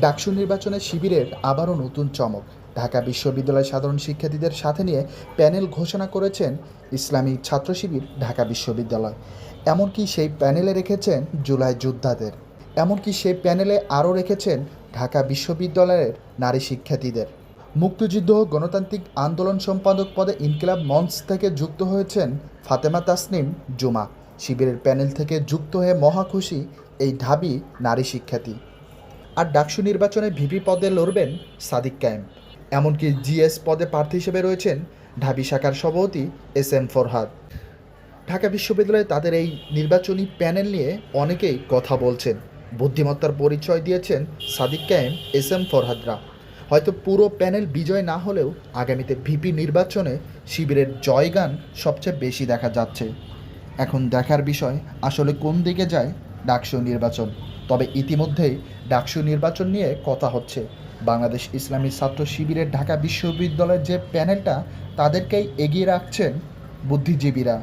ডাকসু নির্বাচনে শিবিরের আবারও নতুন চমক। ঢাকা বিশ্ববিদ্যালয় সাধারণ শিক্ষার্থীদের সাথে নিয়ে প্যানেল ঘোষণা করেছেন ইসলামী ছাত্র শিবির ঢাকা বিশ্ববিদ্যালয়। এমনকি সেই প্যানেলে রেখেছেন জুলাই যোদ্ধাদের। এমনকি সেই প্যানেলে আরও রেখেছেন ঢাকা বিশ্ববিদ্যালয়ের নারী শিক্ষার্থীদের। মুক্তিযুদ্ধ, গণতান্ত্রিক আন্দোলন সম্পাদক পদে ইনকিলাব মঞ্চ থেকে যুক্ত হয়েছেন ফাতেমা তাসনিম জুমা। শিবিরের প্যানেল থেকে যুক্ত হয়ে মহাখুশি এই ঢাবি নারী শিক্ষার্থী। আর ডাকসু নির্বাচনে ভিপি পদে লড়বেন সাদিক কায়েম এমনকি জিএস পদে প্রার্থী হিসেবে রয়েছেন ঢাবি শাখার সভাপতি এস এম ফরহাদ। ঢাকা বিশ্ববিদ্যালয়ে তাদের এই নির্বাচনী প্যানেল নিয়ে অনেকেই কথা বলছেন। বুদ্ধিমত্তার পরিচয় দিয়েছেন সাদিক কায়েম এস এম ফরহাদরা। হয়তো পুরো প্যানেল বিজয় না হলেও আগামীতে ভিপি নির্বাচনে শিবিরের জয়গান সবচেয়ে বেশি দেখা যাচ্ছে। এখন দেখার বিষয়, আসলে কোন দিকে যায় ডাকসু নির্বাচন? তবে ইতিমধ্যেই ডাকসু নির্বাচন নিয়ে কথা হচ্ছে। বাংলাদেশ ইসলামী ছাত্র শিবিরের ঢাকা বিশ্ববিদ্যালয়ের যে প্যানেলটা, তাদেরকেই এগিয়ে রাখছেন বুদ্ধিজীবীরা।